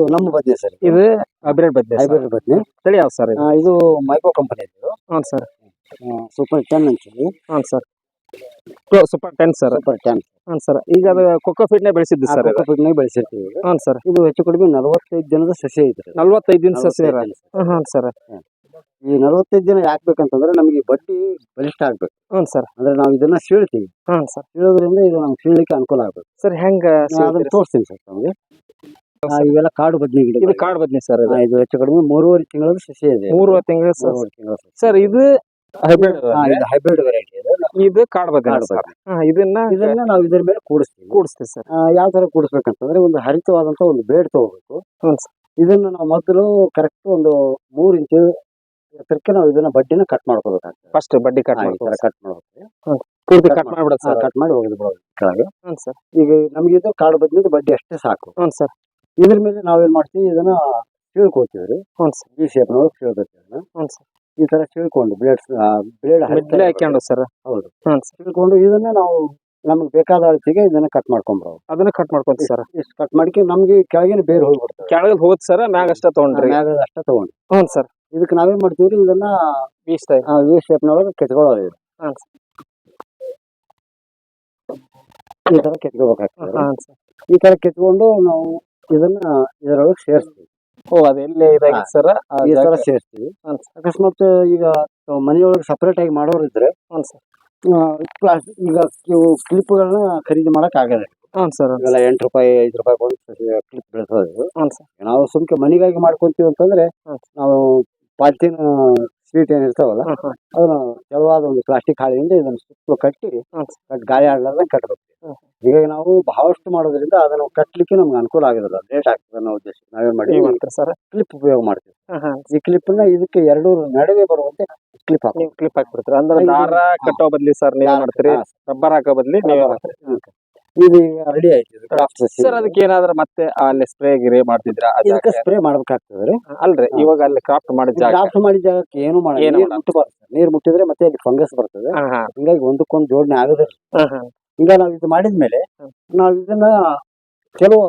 ಇದು ನಮ್ಮ ಬದ್ನೆ ಸರ್ ಇದು. ಹೈಬ್ರಿಡ್ ಬದ್ನೆ. ಹೈಬ್ರಿಡ್ ಬದ್ನೆ. ತಳಿ ಯಾವ ಸರ್ ಇದು? ಆ, ಇದು ಮೈಕೋ ಕಂಪನಿ ಇದು. ಹಾಂ ಸರ್. ಸೂಪರ್ ಟೆನ್ ಅಂತೀವಿ. ಹಾಂ sir. Super ten sir. Super ten. ಹಾಂ ಸರ್. ಈಗ ಅದು ಕೊಕ್ಕೋ ಫೀಡ್ನೇ ಬೆಳೆಸಿದ್ದು ಸರ್ ಇದು ಬೆಳೆಸಿರ್ತೀವಿ ಹಾಂ ಸರ್. ಇದು ಹೆಚ್ಚು ಕಡಿಮೆ ನಲವತ್ತೈದು ದಿನದ ಸಸಿ ಐತ್ರಿ ನಲವತ್ತೈದು ದಿನ ಸಸಿ ಹಾಂ ಸರ್. ಈ ನಲವತ್ತೈದು ದಿನ ಯಾಕೆ ಬೇಕಂತಂದ್ರೆ ನಮಗೆ ಬಡ್ಡಿ ಬಲಿಷ್ಠ ಆಗ್ಬೇಕು. ಹ್ಞೂ ಸರ್. ಅಂದ್ರೆ ನಾವು ಇದನ್ನ ಸೀಳ್ತೀವಿ ಹಾಂ ಸರ್. ಸೀಳೋದ್ರಿಂದ ಇದು ನಮ್ಗೆ ಸೀಳಲಿಕ್ಕೆ ಅನುಕೂಲ ಆಗ್ಬೇಕು. ಸರ್ ಹೆಂಗ್ ನಾನು ಅದನ್ನ ತೋರಿಸ್ತೀನಿ ಸರ್ ನಮಗೆ ಇವೆಲ್ಲ ಕಾಡು ಬದ್ನೆ ಗಿಡ ಇದು ಕಾಡು ಬದ್ನಿ ಸರ್ ಇದು. ಇದು ಹೆಚ್ಚು ಕಡಿಮೆ ಮೂರುವರೆ ತಿಂಗಳ ಸಸಿ ಇದೆ. ಮೂರು ತಿಂಗಳು ಸರ್ ಮೂರುವರೆ ತಿಂಗಳ ಸಸಿ. ಸರ್ ಇದು ಹೈಬ್ರಿಡ್ ಹಾ, ಇದು ಹೈಬ್ರಿಡ್ ವೆರೈಟಿ ಇದೆ. ಇದು ಕಾಡು ಬದ್ನಿ ಕಾಡು ಸರ್. ಹಾ, ಇದನ್ನ ಇದನ್ನ ನಾವು ಇದ್ರ ಮೇಲೆ ಕೂಡಿಸ್ತೀವಿ. ಕೂಡಿಸ್ತೀವಿ ಸರ್. ಯಾವ ತರ ಕೂಡಿಸ್ಬೇಕಂತಂದ್ರೆ ಒಂದು ಹರಿತವಾದಂತ ಒಂದು ಬೇಡ್ ತಗೋಬೇಕು. ಇದನ್ನು ಸರ್. ಇದನ್ನ ನಾವು ಮೊದಲು ಕರೆಕ್ಟ್ ಒಂದು ಮೂರ್ ಇಂಚು ಎತ್ತರಕ್ಕೆ ನಾವು ಇದನ್ನ ಬಡ್ಡಿನ ಕಟ್ ಮಾಡ್ಕೋಬೇಕಾಗ್ತದೆ ಫಸ್ಟ್ ಬಡ್ಡಿ ಕಟ್ ಈ ತರ ಕಟ್ ಮಾಡ್ಬೇಕು ಪೂರ್ತಿ cut ಕಟ್ ಮಾಡ್ಬಿಡೋದು ಸರ್. ಕಟ್ ಮಾಡಿ ಹೋಗಿದ್ ಕೆಳಗೆ ಹ್ಞೂ ಸರ್. ಈಗ ನಮ್ಗೆ ಇದು ಕಾಡು ಬದ್ನಿದ್ದು ಬಡ್ಡಿ ಅಷ್ಟೇ ಸಾಕು. ಹ್ಞೂ ಸರ್. ಇದ್ರ ಮೇಲೆ ನಾವೇನ್ ಮಾಡ್ತೀವಿ ಇದನ್ನ ಸೀಳ್ಕೊತೀವಿ ಹ್ಞೂ ಸರ್. ಈ ಶೇಪ್ ನೊಳಗೆ ಇದನ್ನ. ಹ್ಞೂ ಸರ್. ಈ ತರ ತಿಳ್ಕೊಂಡು ಬ್ಲೇಡ್ ಬ್ಲೇಡ್ ಮಿಡ್ಲೆ ಹಾಕ್ಕೊಂಡು ಸರ್. ಹೌದು. ಹ್ಞೂ ಸರ್. ತಿಳ್ಕೊಂಡು ಇದನ್ನ ನಾವು ನಮ್ಗೆ ಬೇಕಾದ ಅಳತೆಗೆ ಇದನ್ನ ಕಟ್ ಮಾಡ್ಕೊಂಬರೋ ಅದನ್ನ ಕಟ್ ಮಾಡ್ಕೊಂತೀವಿ ಸರ್. ಇಷ್ಟು ಕಟ್ ಮಾಡ್ಕೊಂಡು ನಮ್ಗೆ ಕೆಳಗಿನ ಬೇರೆ ಹೋಗ್ಬಿಡ್ತಾರೆ ಕೆಳಗೆ ಹೋದ್ ಸರ್ ಮ್ಯಾಗ ಅಷ್ಟ ತಗೊಂಡ್ರಿ. ಮ್ಯಾಗ ಅಷ್ಟೇ ತಗೊಂಡು ಹ್ಞೂ ಸರ್. ಇದಕ್ಕೆ ನಾವೇನ್ ಮಾಡ್ತೀವಿ ಇದನ್ನ ಬೀಸ್ತಾ ಈ ಶೇಪ್ನೊಳಗೆ ಕೆತ್ಕೊಳ್ಳೋದು ಇದು. ಹಾಂ ಈ ತರ ಕೆತ್ಕೋಬೇಕಾಗ್ತದೆ. ಸರ್. ಈ ತರ ಕೆತ್ಕೊಂಡು ನಾವು ಇದನ್ನ ಇದರೊಳಗೆ ಸೇರಿಸ್ತೀವಿ. ಓ ಅದು ಎಲ್ಲಿ ಇದಾಗಿದೆ ಸರ್ ಈ ತರ ಸೇರಿಸ್ತೀವಿ. ಅಕಸ್ಮಾತ್ ಈಗ ಮನೆಯೊಳಗೆ ಸಪರೇಟ್ ಆಗಿ ಮಾಡೋರು ಇದ್ರೆ ಹ್ಞೂ ಸರ್ ಈಗ ಇವು ಕ್ಲಿಪ್ಗಳನ್ನ ಖರೀದಿ ಮಾಡಕ್ ಆಗಲ್ಲ. ಹ್ಞೂ ಸರ್ ಇವೆಲ್ಲ ಎಂಟು ರೂಪಾಯಿ ಐದು ರೂಪಾಯಿ ಒಂದು ಕ್ಲಿಪ್ ಬೆಳೆಸೋದು. ಹ್ಞೂ ಸರ್ ನಾವು ಸುಮ್ಕೆ ಮನೆಗಾಗಿ ಮಾಡ್ಕೊಂತೀವಿ ಅಂತಂದ್ರೆ ನಾವು ಪಾಲ್ತಿನ ಸ್ವೀಟ್ ಏನ್ ಇರ್ತಾವಲ್ಲ ಅದನ್ನ ತೆಳುವಾದ ಒಂದು ಪ್ಲಾಸ್ಟಿಕ್ ಹಾಳೆಯಿಂದ ಇದನ್ನ ಸುತ್ತಲೂ ಕಟ್ಟಿ ಕಟ್ ಗಾಳಿ ಆಡ್ಲಾರ್ದಂಗೆ ಕಟ್ಟಬೇಕು ಈಗ ಹೀಗಾಗಿ ನಾವು ಬಹಳಷ್ಟು ಮಾಡೋದ್ರಿಂದ ಅದನ್ನ ಕಟ್ಟಲಿಕ್ಕೆ ನಮ್ಗೆ ಅನುಕೂಲ ಆಗಿರಲ್ಲ ಲೇಟ್ ಆಗ್ತದೆ ಅನ್ನೋ ಉದ್ದೇಶ. ನಾವೇನ್ ಮಾಡ್ತೀರಿ ಸರ್? ಕ್ಲಿಪ್ ಉಪಯೋಗ ಮಾಡ್ತೀವಿ. ಈ ಕ್ಲಿಪ್ನ ಇದಕ್ಕೆ ಎರಡು ನಡುವೆ ಬರುವಂತೆ ಕ್ಲಿಪ್ ಹಾಕಿ ಕ್ಲಿಪ್ ಹಾಕ್ಬಿಡ್ತೀರಿ? ಅಂದ್ರೆ ದಾರ ಕಟ್ಟೋ ಬದ್ಲಿ ಸರ್ ನೀವ್ ಮಾಡ್ತೀರಿ? ರಬ್ಬರ್ ಹಾಕೋ ಬದ್ಲಿ ನೀವೇ ಮಾಡ್ತೀರಿ? ಇದು ರೆಡಿ ಆಯ್ತು. ಇದು craft ಸಸಿ. ಸರ್ ಅದಕ್ಕೆ ಏನಾದ್ರ ಮತ್ತೆ ಅಲ್ಲಿ ಸ್ಪ್ರೇ ಗಿರೇ ಮಾಡ್ತಿದ್ರ ಇದಕ್ಕೆ ಸ್ಪ್ರೇ ಮಾಡ್ಬೇಕಾಗ್ತದೆ ಅಲ್ರಿ. ಇವಾಗ ಅಲ್ಲಿ ಕ್ರಾಫ್ಟ್ ಮಾಡಿದ ಜಾಗ ಕ್ರಾಫ್ಟ್ ಮಾಡಿದ ಜಾಗಕ್ಕೆ ಏನು ಮಾಡಿ ಏನು ನೀರು ಮಾಡಲ್ಲ. ಮುಟ್ಟಬಾರ್ದು ನೀರು ಮುಟ್ಟಿದ್ರೆ ಮತ್ತೆ ಅಲ್ಲಿ ಫಂಗಸ್ ಬರ್ತದೆ. ಹಾ ಹಾ. ಹಿಂಗಾಗಿ ಒಂದಕ್ಕೊಂದು ಜೋಡಣೆ ಆಗೋದಿಲ್ಲ. ಹಿಂಗ ನಾವ್ ಇದು ಮಾಡಿದ್ಮೇಲೆ ನಾವು ಇದನ್ನ ಕೆಲವು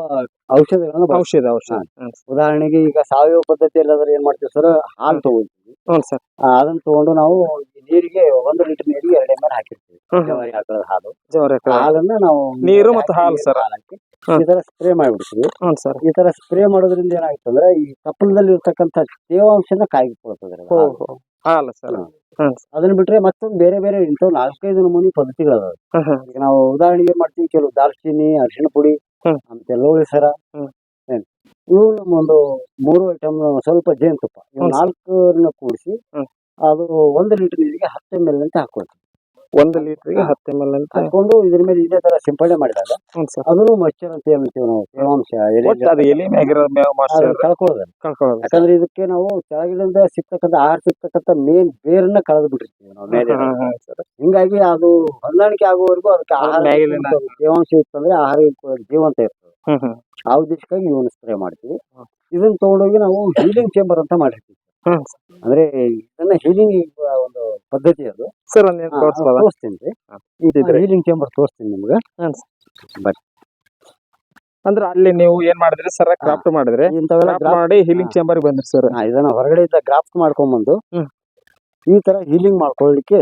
ಔಷಧಿಗಳನ್ನ ಬಳಸ್ತೀವಿ. ಔಷಧ ಔಷಧ. ಹ್ಮ್ ಉದಾಹರಣೆಗೆ ಈಗ ಸಾವಯವ ಪದ್ಧತಿಯಲ್ಲಿ ಆದ್ರೆ ಏನ್ ಮಾಡ್ತೀವಿ ಸರ್? ಹಾಲು ತಗೊಳ್ತೀವಿ. ಹ್ಞೂ ಸರ್. ಆ, ಅದನ್ನ ತಗೊಂಡು ನಾವು ಈ ನೀರಿಗೆ ಒಂದು ಲೀಟರ್ ನೀರಿಗೆ ಎರಡು ಎಂ ಎಲ್ ಹಾಕಿರ್ತೀವಿ. ಹ್ಮ್ ಹ್ಮ್. ಜವಾರಿ ಆಕಳದ ಹಾಲು. ಆ ಹಾಲನ್ನ ನಾವು ನೀರು ಮತ್ತು ಹಾಲು ಸರ್. ಹಾಕಿ ಈ ತರ ಸ್ಪ್ರೇ ಮಾಡಿಬಿಡ್ತೀವಿ. ಹ್ಞೂ ಸರ್. ಈ ತರ ಸ್ಪ್ರೇ ಮಾಡೋದ್ರಿಂದ ಏನಾಗುತ್ತೆ ಅಂದ್ರೆ ಈ ತಪ್ಪಲದಲ್ಲಿ ಇರ್ತಕ್ಕಂಥ ತೇವಾಂಶನ ಹೋ ಹೋ ಹಾಲು ಸರ್ ಹ್ಮ್. ಹ್ಮ್ ಅದನ್ನ ಬಿಟ್ರೆ ಮತ್ತೊಂದು ಬೇರೆ ಬೇರೆ ಇಂಥ ನಾಲ್ಕೈದು ನಮೂನಿ ಪದ್ಧತಿಗಳು ಹ್ಮ್ ಹ್ಮ್ ಈಗ ನಾವು ಉದಾಹರಣೆಗೆ ಏನ್ ಮಾಡ್ತೀವಿ ಕೆಲವು ದಾಲ್ಚಿನ್ನಿ ಅರಿಶಿಣ ಪುಡಿ ಹ್ಮ್. ಮತ್ತೆ ಲೋಳಿ ಸರ ಹ್ಮ್. ಏನ್ ಇವು ನಮ್ಮ ಒಂದು ಮೂರು ಐಟಮ್ ಸ್ವಲ್ಪ ಜೇನುತುಪ್ಪ ಇವು ಹ್ಮ್. ನಾಲ್ಕರನ್ನ ಕೂಡಿಸಿ ಹ್ಮ್. ಅದು ಒಂದು ಲೀಟರ್ ನೀರಿಗೆ ಹತ್ತು ಎಂ ಎಲ್ ಅಂತ ಹಾಕೊಳ್ತೀವಿ ಒಂದು ಲೀಟ್ರಿಗೆ ಹತ್ತು ಎಂ ಎಲ್ ಅಂತ ಹಾಕೊಂಡು ಇದ್ರ ಮೇಲೆ ಇದೇ ತರ ಸಿಂಪಡಣೆ ಮಾಡಿದಾಗ ಹ್ಞೂ ಸರ್. ಅದನ್ನು ಅಂತ ಹೇಳ್ತೀವಿ ನಾವು ತೇವಾಂಶ ಎಲೆ ಒಟ್ಟು ಅದು ಎಲಿ ಮ್ಯಾಗಿರೋ ಮೇವ್ ಮಾಡ್ಸಿ ಅದನ್ನ ಕಳ್ಕೊಳ್ಳೋದಲ್ಲ ಕಳ್ಕೊಳ್ಳೋದು ಯಾಕಂದ್ರೆ ಇದಕ್ಕೆ ನಾವು ಕೆಳಗಿನಿಂದ ಸಿಗ್ತಕ್ಕಂಥ ಆಹಾರ ಸಿಗ್ತಕ್ಕಂಥ ಮೇನ್ ಬೇರನ್ನ ಕಳೆದು ಬಿಟ್ಟಿರ್ತೀವಿ ನಾವು ಮೇಲೆ. ಹಿಂಗಾಗಿ ಅದು ಹೊಂದಾಣಿಕೆ ಆಗುವವರೆಗೂ ಅದಕ್ಕೆ ಆಹಾರ ತೇವಾಂಶ. ತೇವಾಂಶ ಇತ್ತಂದ್ರೆ ಆಹಾರ ಜೀವಂತ ಇರ್ತದೆ. ಹ್ಮ್ ಹ್ಮ್. ಆ ಉದ್ದೇಶಕ್ಕಾಗಿ ಇವನ್ನ ಸ್ಪ್ರೇ ಮಾಡ್ತೀವಿ. ಇದನ್ನ ತಗೊಂಡೋಗಿ ನಾವು ಹೀಲಿಂಗ್ ಚೇಂಬರ್ ಅಂತ ಮಾಡಿರ್ತೀವಿ. ಹ್ಮ್. ಅಂದ್ರೆ ಇದನ್ನ ಹೀಲಿಂಗ್ ಒಂದು ಪದ್ಧತಿ ಅದು. ಸರ್ ತೋರಿಸ್ಬೋದ? ತೋರಿಸ್ತೀನಿ ಇದ್ರೆ ಹೀಲಿಂಗ್ ಚೇಂಬರ್ ತೋರಿಸ್ತೀನಿ ನಿಮ್ಗೆ. ಅಂದ್ರೆ ಅಲ್ಲಿ ನೀವು ಏನ್ ಮಾಡಿದ್ರಿ ಸರ್? ಕ್ರಾಫ್ಟ್ ಮಾಡಿದ್ರೆ. ಇಂಥವೆಲ್ಲ ಕ್ರಾಫ್ಟ್ ಮಾಡಿ ಹೀಲಿಂಗ್ ಚೇಂಬರ್ ಬಂದ್ರಿ ಸರ್. ಹಾ, ಇದನ್ನ ಹೊರಗಡೆ ಇದ್ದ ಗ್ರಾಫ್ಟ್ ಮಾಡ್ಕೊಂಡ್ಬಂದು ಹ್ಮ್. ಈ ತರ ಹೀಲಿಂಗ್ ಮಾಡ್ಕೊಳ್ಳಿಕ್ಕೆ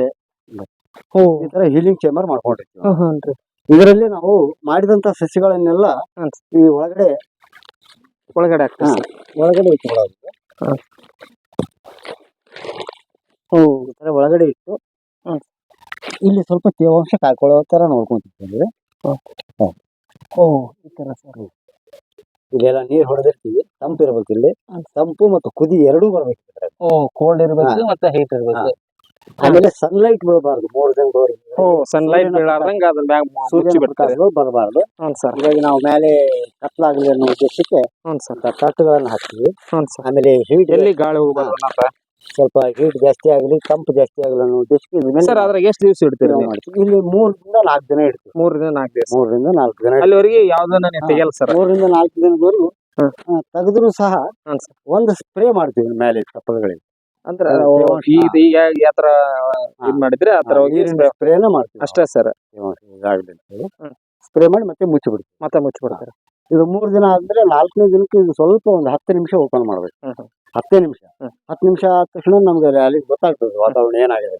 ಈ ತರ ಹೀಲಿಂಗ್ ಚೇಂಬರ್ ಮಾಡ್ಕೊಂಡಿರ್ತೀವಿ. ಇದರಲ್ಲಿ ನಾವು ಮಾಡಿದಂತ ಸಸಿಗಳನ್ನೆಲ್ಲ ಹ್ಮ್. ಈ ಒಳಗಡೆ ಒಳಗಡೆ ಹಾ. ಒಳಗಡೆ ಇಟ್ಕೊಳ್ಳೋದು. ಹಾ. ತರ ಒಳಗಡೆ ಇಟ್ಟು ಇಲ್ಲಿ ಸ್ವಲ್ಪ ತೇವಾಂಶ ಕಾಯ್ಕೊಳ್ಳೋ ತರ ನೋಡ್ಕೊಂತಿದ್ದೀವಿ. ಓ ಈ ತರ ಸರ್. ಇಲ್ಲೆಲ್ಲ ನೀರ್ ಹೊಡೆದಿರ್ತೀವಿ ತಂಪು ಇರ್ಬೇಕು ಇಲ್ಲಿ. ತಂಪು ಮತ್ತು ಕುದಿ ಎರಡೂ ಬರ್ಬೇಕು. ಓ ಕೋಲ್ಡ್ ಇರ್ಬೇಕು ಮತ್ತೆ ಹೀಟ್ ಇರ್ಬೇಕು. ಆಮೇಲೆ ಸನ್ಲೈಟ್ ಬೀಳಬಾರ್ದು ಮೂರ್ ಜನ ಓ ಸನ್ಲೈಟ್ ಬೀಳಾರ್ದಂಗ ಅದ್ರ ಮ್ಯಾಗ ಸೂಚಿ ಬಿಡ್ತಾರೆ. ಬರಬಾರ್ದು. ಹ್ಞೂ ಸರ್. ಹೀಗಾಗಿ ನಾವು ಮೇಲೆ ಕತ್ಲಾಗಲಿ ಅನ್ನೋ ಉದ್ದೇಶಕ್ಕೆ ಹ್ಞೂ ಸರ್. ತಟ್ಟುಗಳನ್ನ ಹಾಕ್ತೀವಿ. ಹ್ಞೂ ಸರ್. ಆಮೇಲೆ ಹೀಟ್ ಎಲ್ಲಿ ಗಾಳಿ ಹೋಗ್ಬಾರ್ದು ಸ್ವಲ್ಪ ಹೀಟ್ ಜಾಸ್ತಿ ಆಗಲಿ ತಂಪು ಜಾಸ್ತಿ ಆಗಲಿ ಅನ್ನೋ ಉದ್ದೇಶಕ್ಕೆ ಸರ್ ಅದ್ರಾಗ ಎಷ್ಟು ದಿವಸ ಇಡ್ತೀರಿ ನಾವು ಇಲ್ಲಿ ಮೂರರಿಂದ ನಾಲ್ಕು ದಿನ ಇಡ್ತೀವಿ. ಮೂರರಿಂದ ನಾಲ್ಕು ದಿವಸ? ಮೂರರಿಂದ ನಾಲ್ಕು ದಿನ. ಅಲ್ಲಿವರೆಗೆ ಯಾವ್ದನ್ನ ನೀವು ತೆಗಿಯಲ್ಲ ಸರ್? ಮೂರರಿಂದ ನಾಲ್ಕು ದಿನದವರೆಗೂ. ತೆಗೆದ್ರು ಸಹ ಸರ್. ಒಂದು ಸ್ಪ್ರೇ ಮಾಡ್ತೀವಿ ಮೇಲೆ ತಪ್ಪಲುಗಳಿಗೆ ಅಂದ್ರೆ ಅದು ತೇವಾಂಶ. ಯಾತ್ರ ಇದ್ ಮಾಡಿದ್ರೆ ಆ ತರ ಹೋಗಿ ಸ್ಪ್ರೇನ ಮಾಡ್ತೀವಿ ಅಷ್ಟೇ ಸರ್. ಹ್ಮ್. ಸ್ಪ್ರೇ ಮಾಡಿ ಮತ್ತೆ ಮುಚ್ಚಿಬಿಡ್ತೀವಿ. ಮತ್ತೆ ಮುಚ್ಚಿಬಿಡ್ತಾರೆ? ಇದು ಮೂರು ದಿನ ಆದ್ಮೇಲೆ ನಾಲ್ಕನೇ ದಿನಕ್ಕೆ ಇದು ಸ್ವಲ್ಪ ಒಂದು ಹತ್ತು ನಿಮಿಷ ಓಪನ್ ಮಾಡ್ಬೇಕು. ಹ್ಮ್ ಹ್ಮ್. ಹತ್ತೇ ನಿಮಿಷ. ಹತ್ತು ನಿಮಿಷ ಆದ ತಕ್ಷಣ ನಮ್ಗೆ ಅಲ್ಲಿ ಗೊತ್ತಾಗ್ತದೆ ವಾತಾವರಣ ಏನಾಗಿದೆ.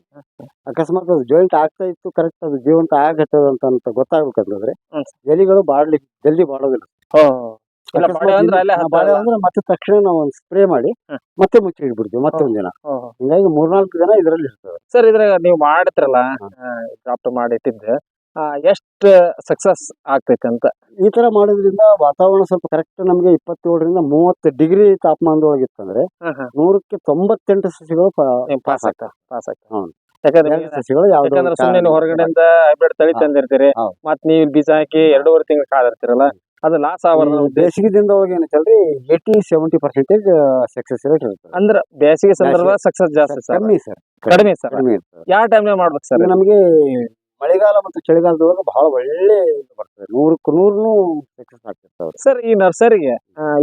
ಅಕಸ್ಮಾತ್ ಅದು ಜಾಯಿಂಟ್ ಆಗ್ತಾ ಇತ್ತು ಕರೆಕ್ಟ್ ಅದು ಜೀವಂತ ಆಗತ್ತದ ಅಂತ ಅಂತ ಗೊತ್ತಾಗ್ಬೇಕಂತಂದ್ರೆ. ಎಲಿಗಳು ಬಾಡ್ಲಿ ಜಲ್ದಿ ಬಾಡೋದಿಲ್ಲ ಬಾಳೆ ಅಂದ್ರೆ ಮತ್ತೆ ತಕ್ಷಣ ನಾವು ಒಂದು ಸ್ಪ್ರೇ ಮಾಡಿ ಮತ್ತೆ ಮುಚ್ಚಿ ಇಟ್ಬಿಡ್ತೀವಿ ಮತ್ತೊಂದ್ ದಿನ ಹ್ಮ್. ಹಿಂಗಾಗಿ ಮೂರ್ನಾಲ್ಕು ದಿನ ಇದರಲ್ಲಿ ಇರ್ತದೆ ಸರ್ ಇದ್ರಾಗ ನೀವು ಮಾಡಿದ್ರಲ್ಲ. ಡ್ರಾಫ್ಟ್ ಮಾಡಿಟ್ಟಿದ್ದೆ ಎಷ್ಟ್ ಸಕ್ಸಸ್ ಅಂತ ಈ ತರ ಮಾಡೋದ್ರಿಂದ ವಾತಾವರಣ ಸ್ವಲ್ಪ ಕರೆಕ್ಟ್ ನಮಗೆ ಇಪ್ಪತ್ತೇಳರಿಂದ ಮೂವತ್ತು ಡಿಗ್ರಿ ತಾಪಮಾನದೊಳಗಿತ್ತಂದ್ರೆ ನೂರಕ್ಕೆ ತೊಂಬತ್ತೆಂಟು ಸಸಿಗಳು ಪಾಸ್ ಆಗ್ತಾ ಪಾಸ್ ಆಗ್ತಾ ಹೌದು. ಯಾಕಂದ್ರೆ ಸುಮ್ಮನೆ ಹೊರಗಡೆಯಿಂದ ಹೈಬ್ರಿಡ್ ತಳಿ ತಂದಿರ್ತೀರಿ. ಮತ್ ನೀವು ಬೀಜ ಹಾಕಿ ಎರಡೂವರೆ ತಿಂಗಳು ಕಾದಿರ್ತೀರಲ್ಲ ಅದು ಲಾಸ್ ಆಗೋದು ಬೇಸಿಗೆ ದಿನದೊಳಗೆ ಏನೈತಲ್ರಿ eighty seventy percentage success rate ಇರುತ್ತೆ ಅಂದ್ರ ಬೇಸಿಗೆ ಸಂದರ್ಭ ಸಕ್ಸಸ್ ಜಾಸ್ತಿ ಸರ್ ಕಮ್ಮಿ ಸರ್. ಕಡಿಮೆ ಸರ್. ಯಾವ ಟೈಮ್ನಾಗ ಮಾಡ್ಬೇಕು ಸರ್? ನಮಗೆ ಮಳೆಗಾಲ ಮತ್ತು ಚಳಿಗಾಲದೊಳಗೆ ಬಹಳ ಒಳ್ಳೆ ಇದು ಬರ್ತದೆ. ನೂರಕ್ಕೆ ನೂರು ಸಕ್ಸಸ್ ಆಗ್ತಿರ್ತಾವ್ರಿ ಸರ್ ಈ ನರ್ಸರಿಗೆ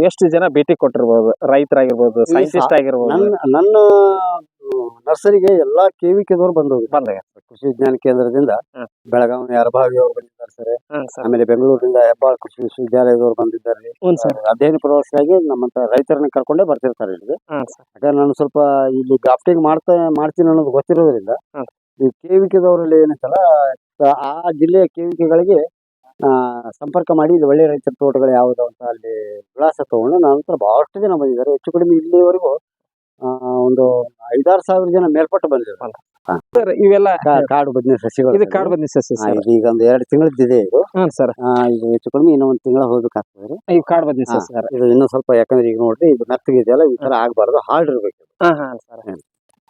ಎಷ್ಟು ಜನ ಭೇಟಿ ಕೊಟ್ಟಿರ್ಬೋದು? ರೈತರಾಗಿರ್ಬೋದು ಈ ಸೈಂಟಿಸ್ಟ್ ಆಗಿರ್ಬೋದು? ನನ್ನ ನನ್ನ ನರ್ಸರಿಗೆ ಎಲ್ಲಾ ಕೆವಿಕೆದವ್ರು ಬಂದವ್ರು. ಬಂದಾಗ ಕೃಷಿ ವಿಜ್ಞಾನ ಕೇಂದ್ರದಿಂದ ಹ್ಮ್. ಬೆಳಗಾವಿ ಅರಭಾವಿ ಅವರು ಬಂದಿದ್ದಾರೆ ಸರ್. ಆಮೇಲೆ ಬೆಂಗಳೂರಿನಿಂದ ಹೆಬ್ಬಾಳ ಕೃಷಿ ವಿಶ್ವವಿದ್ಯಾಲಯದವರು ಬಂದಿದ್ದಾರೆ. ಸರ್. ಅಧ್ಯಯನ ಪ್ರವಾಸಿಯಾಗಿ ನಮ್ಮಂತ ರೈತರನ್ನ ಕರ್ಕೊಂಡೇ ಬರ್ತಿರ್ತಾರೆ ಇಲ್ಲಿ ಸರ್. ಯಾಕಂದ್ರೆ ನಾನು ಸ್ವಲ್ಪ ಇಲ್ಲಿ ಗ್ರಾಫ್ಟಿಂಗ್ ಮಾಡ್ತಾ ಮಾಡ್ತೀನಿ ಅನ್ನೋದು ಗೊತ್ತಿರೋದ್ರಿಂದ ಹ್ಮ್. ಈ ಕೇವಿಕೆದವರಲ್ಲಿ ಏನೈತಲ್ಲ ಆ ಜಿಲ್ಲೆಯ ಕೇವಿಕೆಗಳಿಗೆ ಆ, ಸಂಪರ್ಕ ಮಾಡಿ ಇಲ್ಲಿ ಒಳ್ಳೆ ರೈತರ ತೋಟಗಳು ಯಾವ್ದು ಅಂತ ಅಲ್ಲಿ ವಿಳಾಸ ತಗೊಂಡು ನಂತರ ಬಹಳಷ್ಟು ಜನ ಬಂದಿದ್ದಾರೆ. ಹೆಚ್ಚು ಕಡಿಮೆ ಇಲ್ಲಿವರೆಗೂ ಆ, ಒಂದು ಐದಾರು ಸಾವಿರ ಜನ ಮೇಲ್ಪಟ್ಟು ಬಂದಿದ್ದಾರೆ. ಸರ್ ಇವೆಲ್ಲ ಕಾಡು ಬದನೆ ಸಸಿಗಳು ಇದು ಕಾಡು ಬದ್ನೆ ಸಸಿ ಇದು ಈಗ ಒಂದು ಎರಡು ತಿಂಗಳದ್ದಿದೆ ಇದು. ಸರ್. ಇದು ಹೆಚ್ಚು ಕಡಿಮೆ ಇನ್ನೂ ಒಂದು ತಿಂಗಳ ಹೋಗ್ಬೇಕಾಗ್ತದೆ ರೀ. ಈ ಕಾಡು ಬದ್ನೆ ಸಸಿ ಸರ್. ಇದು ಇನ್ನೂ ಸ್ವಲ್ಪ ಯಾಕಂದ್ರೆ ಈಗ ನೋಡ್ರಿ ಇದು ಮೆತ್ತಗಿದೆಯಲ್ಲ ಈ ತರ ಆಗ್ಬಾರ್ದು ಹಾರ್ಡ್ ಇರ್ಬೇಕು. ಹಾ ಹಾ ಸರ್.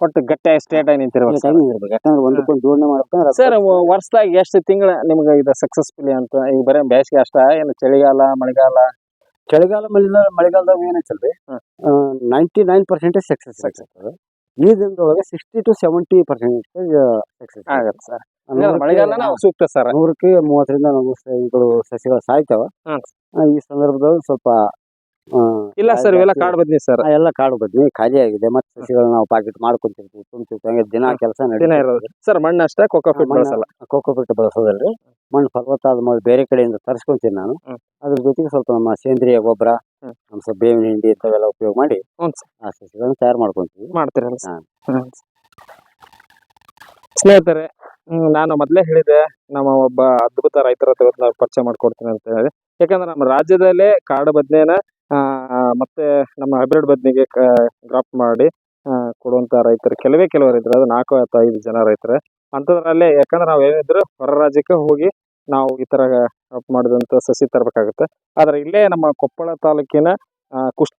ಒಟ್ಟು ಗಟ್ಟಿ ಸ್ಟೇಟ್ ಆಗಿ ನಿಂತಿರ್ಬೇಕು ಸರ್ ಟೈಮಿಂಗ್ ಇರ್ಬೇಕು. ಯಾಕಂದ್ರೆ ಒಂದಕ್ಕೊಂದು ಜೋಡಣೆ ಮಾಡ್ಬೇಕಂದ್ರೆ ಸರ್ ವರ್ಷದಾಗ ಎಷ್ಟು ತಿಂಗಳ ನಿಮ್ಗೆ ಇದು ಸಕ್ಸಸ್ಫುಲಿ ಅಂತ? ಈಗ ಬರೀ ಬೇಸಿಗೆ ಅಷ್ಟ? ಏನು ಚಳಿಗಾಲ ಮಳೆಗಾಲ? ಚಳಿಗಾಲ ಮಳೆಗಾಲ ಮಳೆಗಾಲದಾಗ ಏನೈತಲ್ರಿ ಹ್ಮ್. Ninety nine percentage success success ಈ ದಿನದೊಳಗೆ sixty to seventy percent success ಆಗತ್ತೆ ಸರ್ ಮಳೆಗಾಲ ಸೂಕ್ತ ಸರ್ ನೂರಕ್ಕೆ ಮೂವತ್ತರಿಂದ ನಲವತ್ತು ಇವುಗಳು ಸಸಿಗಳು ಸಾಯ್ತಾವ. ಹ್ಮ್. ಆ, ಈ ಸಂದರ್ಭದಲ್ಲಿ ಸ್ವಲ್ಪ ಇಲ್ಲ ಸರ್ ಇವೆಲ್ಲ ಕಾಡು ಬದ್ನಿ ಸರ್ ಎಲ್ಲ ಕಾಡು ಬದ್ನಿ. ಖಾಲಿ ಆಗಿದೆ. ಮತ್ತೆ ಸಸಿಗಳು ನಾವು ಪಾಕೆಟ್ ಮಾಡ್ಕೊಂತಿರ್ತೀವಿ ತುಂಬ್ತಿರ್ತೀವಿ. ಹಂಗೆ ದಿನ ಕೆಲಸ ದಿನ ಇರೋದು. ಸರ್ ಮಣ್ಣು ಅಷ್ಟೇ ಕೋಕೋ ಫಿಟ್ ಬಳಸಲ್ಲ? ಕೋಕೋ ಫಿಟ್ ಬಳಸೋದಲ್ರಿ. ಮಣ್ಣು ಫಲವತ್ತಾದ ಮಾಡಿ ಬೇರೆ ಕಡೆಯಿಂದ ತರಿಸ್ಕೊಂತೀನಿ ನಾನು. ಅದ್ರ ಜೊತೆಗೆ ಸ್ವಲ್ಪ ನಮ್ಮ ಸೇಂದ್ರಿಯ ಗೊಬ್ಬರ. ನಮ್ಮ ಸ್ವಲ್ಪ ಬೇವಿನ ಹಿಂಡಿ ಇಂಥವೆಲ್ಲ ಉಪಯೋಗ ಮಾಡಿ ಆ ಸಸಿಗಳನ್ನ ತಯಾರು ಮಾಡ್ಕೊಂತೀವಿ. ಮಾಡ್ತೀರಲ್ಲ ಸ್ನೇಹಿತರೆ ಹ್ಮ್, ನಾನು ಮೊದಲೇ ಹೇಳಿದೆ ನಮ್ಮ ಒಬ್ಬ ಅದ್ಭುತ ರೈತರ ಹತ್ರ ಇವತ್ತು ಪರಿಚಯ ಮಾಡ್ಕೊಡ್ತೀನಿ ಅಂತ ಹೇಳಿ. ಯಾಕಂದ್ರೆ ನಮ್ಮ ರಾಜ್ಯದಲ್ಲೇ ಕಾಡು ಬದ್ನೆನ ಮತ್ತೆ ನಮ್ಮ ಹೈಬ್ರಿಡ್ ಬದ್ನಿಗೆ ಗ್ರಾಫ್ಟ್ ಮಾಡಿ ಕೊಡುವಂತ ರೈತರು. ಕೆಲವೇ ಕೆಲವರು ರೈತರು ಅದು ನಾಲ್ಕು ಅಥವಾ ಐದು ಜನ ರೈತರು. ಅಂಥದ್ರಲ್ಲೇ ಯಾಕಂದ್ರೆ ನಾವು ಏನಿದ್ರು ಹೊರ ರಾಜ್ಯಕ್ಕೆ ಹೋಗಿ ನಾವು ಈ ಗ್ರಾಫ್ಟ್ ಮಾಡಿದಂತ ಸಸಿ ತರಬೇಕಾಗುತ್ತೆ. ಆದ್ರೆ ಇಲ್ಲೇ ನಮ್ಮ ಕೊಪ್ಪಳ ತಾಲೂಕಿನ ಆ, ಕುಷ್ಟ